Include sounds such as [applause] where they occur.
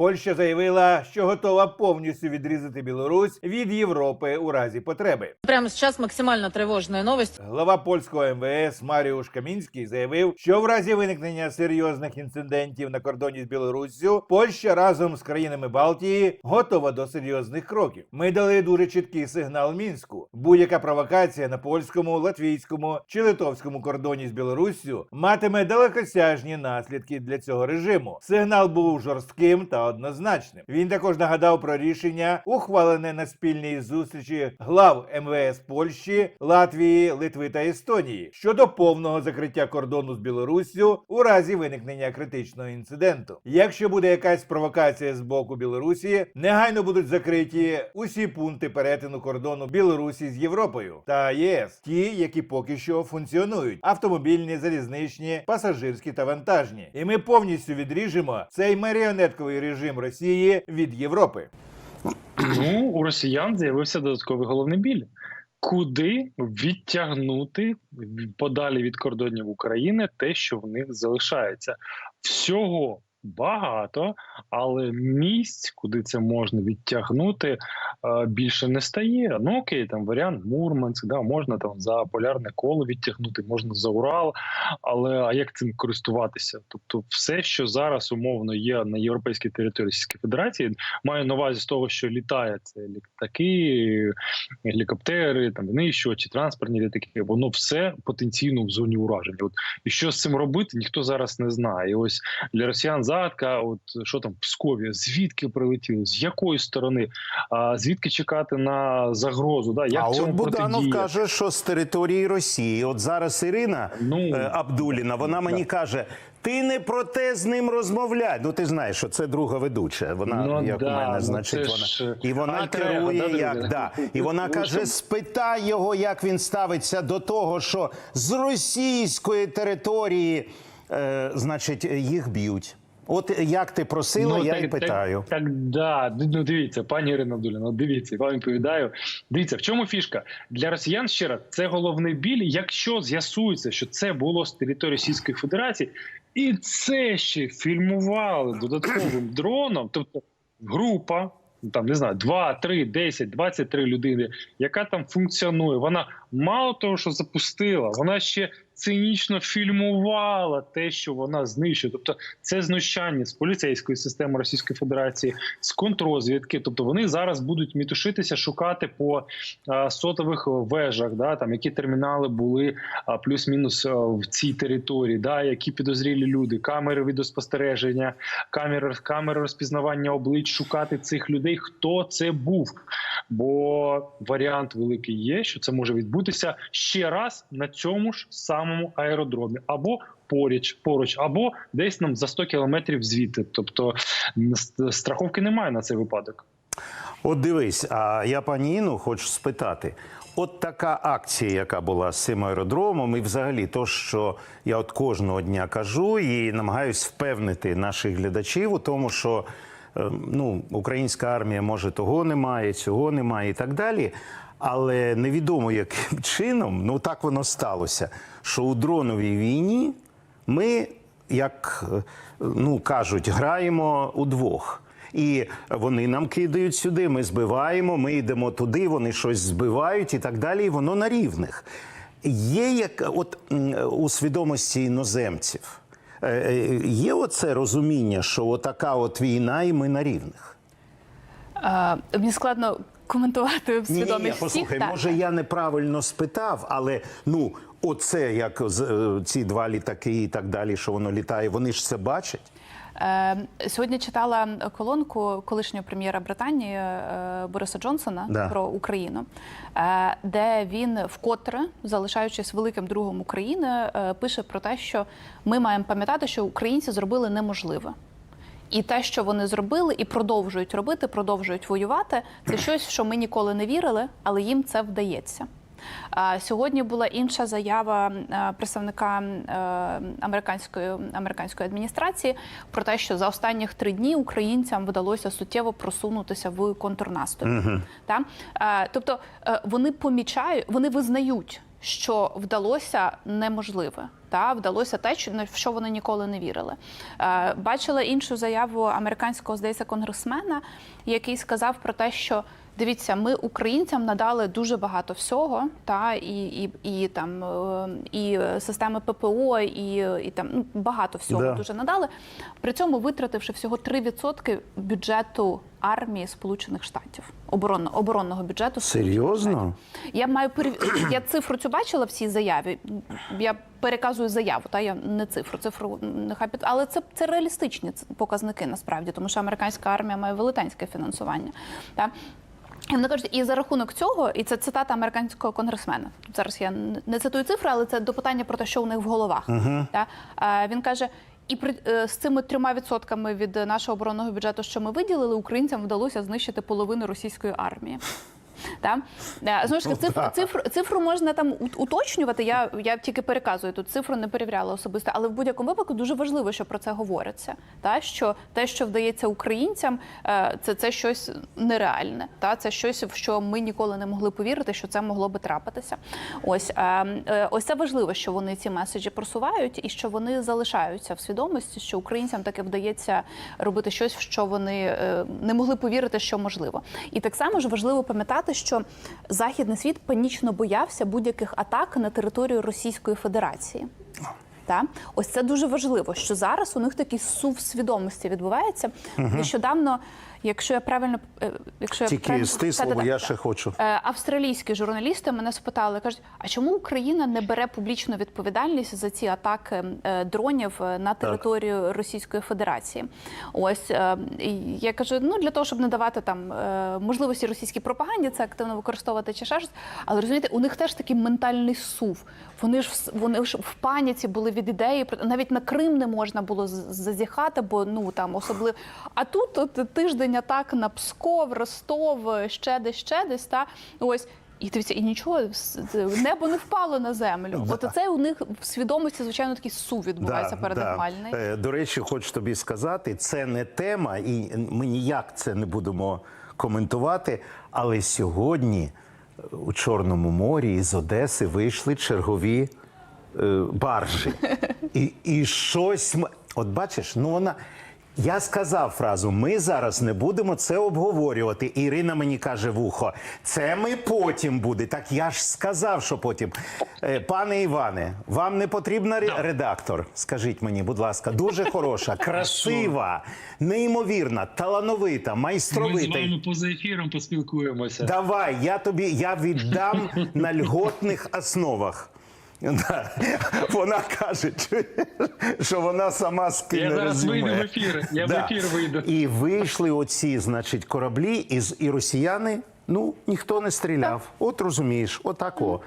Польща заявила, що готова повністю відрізати Білорусь від Європи у разі потреби. Прямо сейчас максимально тревожная новость. Глава польського МВС Маріуш Камінський заявив, що в разі виникнення серйозних інцидентів на кордоні з Білоруссю Польща разом з країнами Балтії готова до серйозних кроків. Ми дали дуже чіткий сигнал мінську. Будь-яка провокація на польському, латвійському чи литовському кордоні з Білоруссю матиме далекосяжні наслідки для цього режиму. Сигнал був жорстким та однозначним. Він також нагадав про рішення, ухвалене на спільній зустрічі глав МВС Польщі, Латвії, Литви та Естонії щодо повного закриття кордону з Білоруссю у разі виникнення критичного інциденту. Якщо буде якась провокація з боку Білорусі, негайно будуть закриті усі пункти перетину кордону Білорусі з Європою та ЄС, ті, які поки що функціонують: автомобільні, залізничні, пасажирські та вантажні. І ми повністю відріжемо цей маріонетковий режим Росії від Європи. Ну, у росіян з'явився додатковий головний біль. Куди відтягнути подалі від кордонів України те, що в них залишається? Всього багато, але місць, куди це можна відтягнути, е, більше не стає. Ну окей, там варіант Мурманськ, да, можна там за полярне коло відтягнути, можна за Урал. Але а як цим користуватися? Тобто, все, що зараз умовно є на європейській території Російської Федерації, маю на увазі з того, що літає це літаки, гелікоптери, там винищувачі, транспортні літаки. Воно все потенційно в зоні ураження. От і що з цим робити, ніхто зараз не знає. І ось для росіян загадка, от що там в Пскові, звідки прилетіло, з якої сторони, а звідки чекати на загрозу? Да, як а цьому от Буданов каже, що з території Росії. От зараз Ірина Ну, е, Абдуліна, вона мені каже. Ти не про те з ним розмовляй. Ну ти знаєш, що це друга ведуча. Вона Ну, як да, у мене, ну, значить, вона ж, і вона альтер-его, керує да, друзі? як да. І вона каже: спитай його, як він ставиться до того, що з російської території, е, значить, їх б'ють. От як ти просила, я й питаю. Так, так, да. Ну дивіться, пані Ірина Дуліна, дивіться, вам відповідаю. Дивіться, в чому фішка для росіян ще раз це головний біль. Якщо з'ясується, що це було з території Російської Федерації, і це ще фільмували додатковим [clears throat] дроном, тобто група. Там не знаю, 2, 3, 10, 23 людини, яка там функціонує. Вона мало того, що запустила, вона ще цинічно фільмувала те, що вона знищує. Тобто, це знущання з поліцейської системи Російської Федерації, з контррозвідки. Тобто вони зараз будуть мітушитися, шукати по а, сотових вежах, да там які термінали були а, плюс-мінус а, в цій території, да які підозрілі люди, камери відеоспостереження, камери, камери розпізнавання облич, шукати цих людей, хто це був. Бо варіант великий є, що це може відбутися ще раз на цьому ж самому аеродромі, або поруч, поруч, або десь нам за 100 кілометрів звідти. Тобто страховки немає на цей випадок. От дивись, а я пані Інну хочу спитати. От така акція, яка була з цим аеродромом, і взагалі то, що я от кожного дня кажу і намагаюсь впевнити наших глядачів у тому, що ну, українська армія може того немає, цього немає і так далі. Але невідомо яким [laughs] чином, ну так воно сталося, що у дроновій війні ми, як е, ну кажуть, граємо удвох. І вони нам кидають сюди, ми збиваємо, ми йдемо туди, вони щось збивають і так далі. І воно на рівних. Є як от у свідомості іноземців, е, е, є оце розуміння, що отака от війна, і ми на рівних. А, мені складно коментувати Ні, ні, свідомість ні, всіх. послухай, так. може я неправильно спитав, але ну оце як е, ці два літаки і так далі, що воно літає, вони ж це бачать. Е, Сьогодні читала колонку колишнього прем'єра Британії е, Бориса Джонсона Да. про Україну, е, де він вкотре, залишаючись великим другом України, пише про те, що ми маємо пам'ятати, що українці зробили неможливе. І те, що вони зробили і продовжують робити, продовжують воювати, це щось, що ми ніколи не вірили, але їм це вдається. Сьогодні була інша заява е, представника е, американської американської адміністрації про те, що за останніх три дні українцям вдалося суттєво просунутися в контрнаступ. Та? Е, Тобто вони помічають, вони визнають. що вдалося неможливе. Та вдалося те, в що вони ніколи не вірили. Е, бачила іншу заяву американського здається конгресмена, який сказав про те, що дивіться, ми українцям надали дуже багато всього, та і, і, і там е, і системи ППО, і, і там ну, багато всього Да. дуже надали. При цьому витративши всього 3% бюджету армії Сполучених Штатів оборонно, оборонного бюджету. Серйозно? я маю перев... я цифру цю бачила в цій заяві. Я переказую заяву, та я не цифру. Цифру нехай під, але це, це реалістичні показники насправді, тому що американська армія має велетенське фінансування. Та? І вони кажуть, і за рахунок цього, і це цитата американського конгресмена. Зараз я не- цитую цифри, але це до питання про те, що у них в головах. Та? Е, Він каже. І при е, з цими трьома відсотками від нашого оборонного бюджету, що ми виділили, українцям вдалося знищити половину російської армії. Та? Е, Знову ж таки, цифру, цифру, цифру можна там ут- уточнювати. Я, я тільки переказую тут цифру, не перевіряла особисто, але в будь-якому випадку дуже важливо, що про це говориться. Та? Що те, що вдається українцям, е, це, це щось нереальне. Та? Це щось, в що ми ніколи не могли повірити, що це могло би трапитися. Ось, е, ось це важливо, що вони ці меседжі просувають і що вони залишаються в свідомості, що українцям таки вдається робити щось, в що вони не могли повірити, що можливо. І так само ж важливо пам'ятати, що західний світ панічно боявся будь-яких атак на територію Російської Федерації. Та ось це дуже важливо, що зараз у них такий сув свідомості відбувається. Нещодавно, якщо я правильно, е, якщо я правильно стисло, бо я ще хочу. Е, Австралійські журналісти мене спитали, кажуть, а чому Україна не бере публічну відповідальність за ці атаки е, дронів на територію Російської Федерації? Ось я кажу: ну для того, щоб не давати там можливості російській пропаганді, це активно використовувати чи ще щось. Але розумієте, у них теж такий ментальний сув. Вони ж вони ж в паніці були від ідеї, навіть на Крим не можна було зазіхати, бо ну там особливо. А тут от, тиждень атак на Псков, Ростов, ще десь, ще десь. Та ось. І дивіться, і нічого небо не впало на землю. От це у них в свідомості, звичайно, такий сув відбувається переднормальний. Е, До речі, хочу тобі сказати, це не тема, і ми ніяк це не будемо коментувати. Але сьогодні е, у Чорному морі із Одеси вийшли чергові е, баржі. [laughs] І, і щось. От бачиш, ну вона. Я сказав фразу: ми зараз не будемо це обговорювати. Ірина мені каже в ухо, це ми потім буде. Так я ж сказав, що потім. Е, Пане Іване, вам не потрібна редактор? Скажіть мені, будь ласка, дуже хороша, [laughs] красива, неймовірна, талановита, Ми з вами поза ефіром поспілкуємося. Давай, я тобі я віддам на льготних основах. Да. Вона каже, [laughs] що вона сама скине Я зараз вийду в ефір, я в ефір вийду. І вийшли оці, значить, кораблі, і росіяни, ну, ніхто не стріляв. От розумієш, отако.